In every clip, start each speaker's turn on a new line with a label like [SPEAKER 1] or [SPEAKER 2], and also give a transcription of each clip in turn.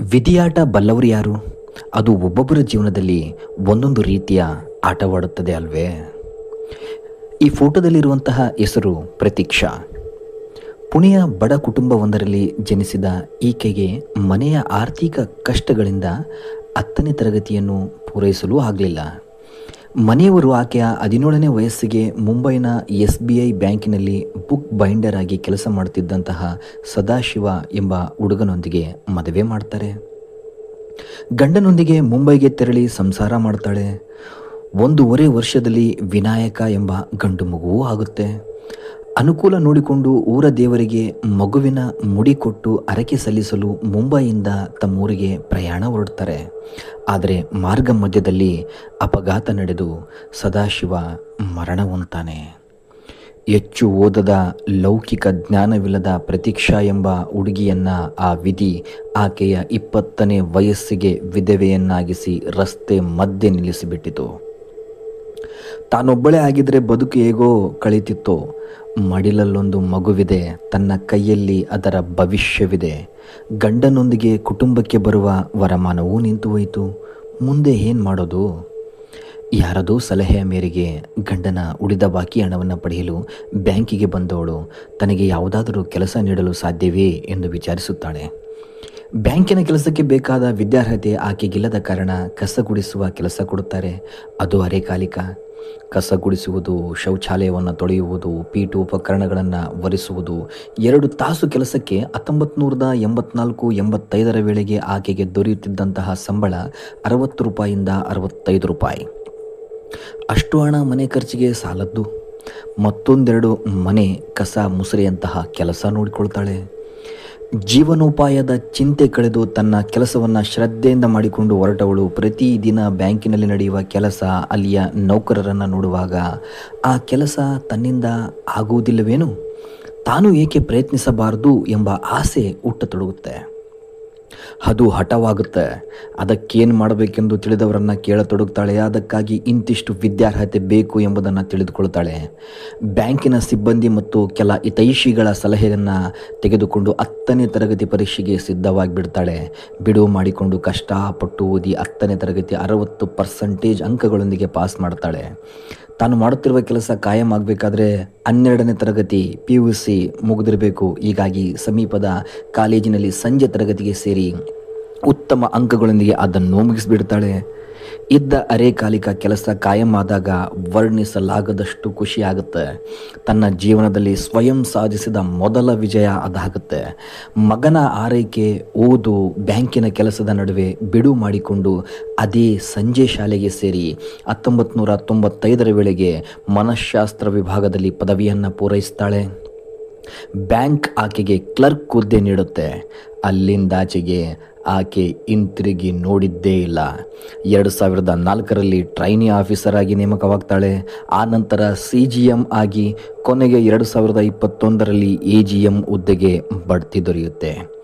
[SPEAKER 1] ವಿಧಿಯಾಟ ಬಲ್ಲವರು ಯಾರು? ಅದು ಒಬ್ಬೊಬ್ಬರ ಜೀವನದಲ್ಲಿ ಒಂದೊಂದು ರೀತಿಯ ಆಟವಾಡುತ್ತದೆ ಅಲ್ವೇ? ಈ ಫೋಟೋದಲ್ಲಿರುವಂತಹ ಹೆಸರು ಪ್ರತೀಕ್ಷಾ. ಪುಣೆಯ ಬಡ ಕುಟುಂಬವೊಂದರಲ್ಲಿ ಜನಿಸಿದ ಈಕೆಗೆ ಮನೆಯ ಆರ್ಥಿಕ ಕಷ್ಟಗಳಿಂದ ಹತ್ತನೇ ತರಗತಿಯನ್ನು ಪೂರೈಸಲು ಆಗಲಿಲ್ಲ. ಮನೆಯವರು ಆಕೆಯ ಹದಿನೇಳನೇ ವಯಸ್ಸಿಗೆ ಮುಂಬೈನ ಎಸ್ ಬಿ ಐ ಬ್ಯಾಂಕಿನಲ್ಲಿ ಬುಕ್ ಬೈಂಡರ್ ಆಗಿ ಕೆಲಸ ಮಾಡುತ್ತಿದ್ದಂತಹ ಸದಾಶಿವ ಎಂಬ ಹುಡುಗನೊಂದಿಗೆ ಮದುವೆ ಮಾಡ್ತಾರೆ. ಗಂಡನೊಂದಿಗೆ ಮುಂಬೈಗೆ ತೆರಳಿ ಸಂಸಾರ ಮಾಡ್ತಾಳೆ. ಒಂದೂವರೆ ವರ್ಷದಲ್ಲಿ ವಿನಾಯಕ ಎಂಬ ಗಂಡು ಮಗುವೂ ಆಗುತ್ತೆ. ಅನುಕೂಲ ನೋಡಿಕೊಂಡು ಊರ ದೇವರಿಗೆ ಮಗುವಿನ ಮುಡಿ ಕೊಟ್ಟು ಅರಕೆ ಸಲ್ಲಿಸಲು ಮುಂಬೈಯಿಂದ ತಮ್ಮೂರಿಗೆ ಪ್ರಯಾಣ ಹೊರಡ್ತಾರೆ. ಆದರೆ ಮಾರ್ಗ ಮಧ್ಯದಲ್ಲಿ ಅಪಘಾತ ನಡೆದು ಸದಾಶಿವ ಮರಣ ಹೊಂತಾನೆ ಹೆಚ್ಚು ಓದದ ಲೌಕಿಕ ಜ್ಞಾನವಿಲ್ಲದ ಪ್ರತೀಕ್ಷಾ ಎಂಬ ಹುಡುಗಿಯನ್ನು ಆ ವಿಧಿ ಆಕೆಯ ಇಪ್ಪತ್ತನೇ ವಯಸ್ಸಿಗೆ ವಿಧವೆಯನ್ನಾಗಿಸಿ ರಸ್ತೆ ಮಧ್ಯೆ ನಿಲ್ಲಿಸಿಬಿಟ್ಟಿತು. ತಾನೊಬ್ಬಳೇ ಆಗಿದ್ರೆ ಬದುಕು ಹೇಗೋ ಕಳೀತಿತ್ತೋ. ಮಡಿಲಲ್ಲೊಂದು ಮಗುವಿದೆ, ತನ್ನ ಕೈಯಲ್ಲಿ ಅದರ ಭವಿಷ್ಯವಿದೆ. ಗಂಡನೊಂದಿಗೆ ಕುಟುಂಬಕ್ಕೆ ಬರುವ ವರಮಾನವೂ ನಿಂತು ಹೋಯಿತು. ಮುಂದೆ ಏನು ಮಾಡೋದು? ಯಾರದೋ ಸಲಹೆಯ ಮೇರೆಗೆ ಗಂಡನ ಉಳಿದ ಬಾಕಿ ಹಣವನ್ನು ಪಡೆಯಲು ಬ್ಯಾಂಕಿಗೆ ಬಂದವಳು. ತನಗೆ ಯಾವುದಾದರೂ ಕೆಲಸ ನೀಡಲು ಸಾಧ್ಯವೇ ಎಂದು ವಿಚಾರಿಸುತ್ತಾಳೆ. ಬ್ಯಾಂಕಿನ ಕೆಲಸಕ್ಕೆ ಬೇಕಾದ ವಿದ್ಯಾರ್ಹತೆ ಆಕೆಗಿಲ್ಲದ ಕಾರಣ ಕಸ ಗುಡಿಸುವ ಕೆಲಸ ಕೊಡುತ್ತಾರೆ. ಅದು ಅರೆಕಾಲಿಕ. ಕಸ ಗುಡಿಸುವುದು ಶೌಚಾಲಯವನ್ನು ತೊಳೆಯುವುದು ಪೀಠೋಪಕರಣಗಳನ್ನು ಒರೆಸುವುದು, ಎರಡು ತಾಸು ಕೆಲಸಕ್ಕೆ ಹತ್ತೊಂಬತ್ತು ನೂರದ ಎಂಬತ್ನಾಲ್ಕು, ಎಂಬತ್ತೈದರ ವೇಳೆಗೆ ಆಕೆಗೆ ದೊರೆಯುತ್ತಿದ್ದಂತಹ ಸಂಬಳ ಅರವತ್ತು ರೂಪಾಯಿಂದ ಅರವತ್ತೈದು ರೂಪಾಯಿ. ಅಷ್ಟು ಹಣ ಮನೆ ಖರ್ಚಿಗೆ ಸಾಲದ್ದು? ಮತ್ತೊಂದೆರಡು ಮನೆ, ಕಸ, ಮುಸುರೆಯಂತಹ ಕೆಲಸ ನೋಡಿಕೊಳ್ತಾಳೆ. ಜೀವನೋಪಾಯದ ಚಿಂತೆ ಕಳೆದು ತನ್ನ ಕೆಲಸವನ್ನು ಶ್ರದ್ಧೆಯಿಂದ ಮಾಡಿಕೊಂಡು ಹೊರಟವಳು. ಪ್ರತಿದಿನ ಬ್ಯಾಂಕಿನಲ್ಲಿ ನಡೆಯುವ ಕೆಲಸ, ಅಲ್ಲಿಯ ನೌಕರರನ್ನು ನೋಡುವಾಗ, ಆ ಕೆಲಸ ತನ್ನಿಂದ ಆಗುವುದಿಲ್ಲವೇನು? ತಾನು ಏಕೆ ಪ್ರಯತ್ನಿಸಬಾರದು ಎಂಬ ಆಸೆ ಹುಟ್ಟತೊಡಗುತ್ತೆ ಅದು ಹಠವಾಗುತ್ತೆ. ಅದಕ್ಕೇನು ಮಾಡಬೇಕೆಂದು ತಿಳಿದವರನ್ನು ಕೇಳತೊಡಗುತ್ತಾಳೆ ಅದಕ್ಕಾಗಿ ಇಂತಿಷ್ಟು ವಿದ್ಯಾರ್ಹತೆ ಬೇಕು ಎಂಬುದನ್ನು ತಿಳಿದುಕೊಳ್ತಾಳೆ. ಬ್ಯಾಂಕಿನ ಸಿಬ್ಬಂದಿ ಮತ್ತು ಕೆಲ ಹಿತೈಷಿಗಳ ಸಲಹೆಯನ್ನು ತೆಗೆದುಕೊಂಡು ಹತ್ತನೇ ತರಗತಿ ಪರೀಕ್ಷೆಗೆ ಸಿದ್ಧವಾಗಿ ಬಿಡ್ತಾಳೆ ಬಿಡುವು ಮಾಡಿಕೊಂಡು ಕಷ್ಟಪಟ್ಟು ಓದಿ ಹತ್ತನೇ ತರಗತಿ ಅರವತ್ತು ಪರ್ಸೆಂಟೇಜ್ ಅಂಕಗಳೊಂದಿಗೆ ಪಾಸ್ ಮಾಡ್ತಾಳೆ. ತಾನು ಮಾಡುತ್ತಿರುವ ಕೆಲಸ ಕಾಯಂ ಆಗಬೇಕಾದ್ರೆ ಹನ್ನೆರಡನೇ ತರಗತಿ ಪಿ ಯು ಸಿ ಮುಗಿದಿರಬೇಕು. ಹೀಗಾಗಿ ಸಮೀಪದ ಕಾಲೇಜಿನಲ್ಲಿ ಸಂಜೆ ತರಗತಿಗೆ ಸೇರಿ ಉತ್ತಮ ಅಂಕಗಳೊಂದಿಗೆ ಅದನ್ನು ಮುಗಿಸಿಬಿಡ್ತಾಳೆ. ಇದ್ದ ಅರೆಕಾಲಿಕ ಕೆಲಸ ಕಾಯಂ ಆದಾಗ ವರ್ಣಿಸಲಾಗದಷ್ಟು ಖುಷಿಯಾಗುತ್ತೆ. ತನ್ನ ಜೀವನದಲ್ಲಿ ಸ್ವಯಂ ಸಾಧಿಸಿದ ಮೊದಲ ವಿಜಯ ಅದಾಗುತ್ತೆ. ಮಗನ ಆರೈಕೆ, ಓದು, ಬ್ಯಾಂಕಿನ ಕೆಲಸದ ನಡುವೆ ಬಿಡು ಮಾಡಿಕೊಂಡು ಅದೇ ಸಂಜೆ ಶಾಲೆಗೆ ಸೇರಿ ಹತ್ತೊಂಬತ್ತು ನೂರ ತೊಂಬತ್ತೈದರ ವೇಳೆಗೆ ಮನಃಶಾಸ್ತ್ರ ವಿಭಾಗದಲ್ಲಿ ಪದವಿಯನ್ನು ಪೂರೈಸ್ತಾಳೆ. ಬ್ಯಾಂಕ್ ಆಕೆಗೆ ಕ್ಲರ್ಕ್ ಹುದ್ದೆ ನೀಡುತ್ತೆ. ಅಲ್ಲಿಂದಾಚೆಗೆ ಆಕೆ ಹಿಂತಿರುಗಿ ನೋಡಿದ್ದೇ ಇಲ್ಲ. ಎರಡು ಸಾವಿರದ ನಾಲ್ಕರಲ್ಲಿ ಟ್ರೈನಿ ಆಫೀಸರ್ ಆಗಿ ನೇಮಕವಾಗ್ತಾಳೆ. ಆ ನಂತರ ಸಿ ಜಿ ಎಂ ಆಗಿ ಕೊನೆಗೆ ಎರಡು ಸಾವಿರದ ಇಪ್ಪತ್ತೊಂದರಲ್ಲಿ ಎ ಜಿ ಎಂ ಹುದ್ದೆಗೆ ಬಡ್ತಿ ದೊರೆಯುತ್ತೆ.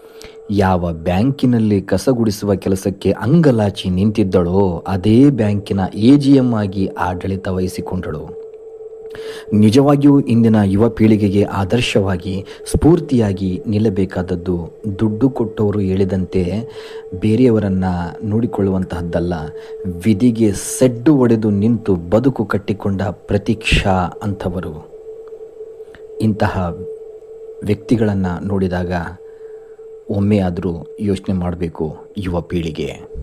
[SPEAKER 1] ಯಾವ ಬ್ಯಾಂಕಿನಲ್ಲಿ ಕಸಗುಡಿಸುವ ಕೆಲಸಕ್ಕೆ ಅಂಗಲಾಚಿ ನಿಂತಿದ್ದಳೋ, ಅದೇ ಬ್ಯಾಂಕಿನ ಎ ಜಿ ಎಂ ಆಗಿ ಆಡಳಿತ ವಹಿಸಿಕೊಂಡಳು. ನಿಜವಾಗಿಯೂ ಇಂದಿನ ಯುವ ಪೀಳಿಗೆಗೆ ಆದರ್ಶವಾಗಿ, ಸ್ಫೂರ್ತಿಯಾಗಿ ನಿಲ್ಲಬೇಕಾದದ್ದು ದುಡ್ಡು ಕೊಟ್ಟವರು ಹೇಳಿದಂತೆ ಬೇರೆಯವರನ್ನು ನೋಡಿಕೊಳ್ಳುವಂತಹದ್ದಲ್ಲ. ವಿಧಿಗೆ ಸೆಡ್ಡು ಒಡೆದು ನಿಂತು ಬದುಕು ಕಟ್ಟಿಕೊಂಡ ಪ್ರತೀಕ್ಷಾ ಅಂಥವರು. ಇಂತಹ ವ್ಯಕ್ತಿಗಳನ್ನು ನೋಡಿದಾಗ ಒಮ್ಮೆ ಆದರೂ ಯೋಚನೆ ಮಾಡಬೇಕು ಯುವ ಪೀಳಿಗೆ.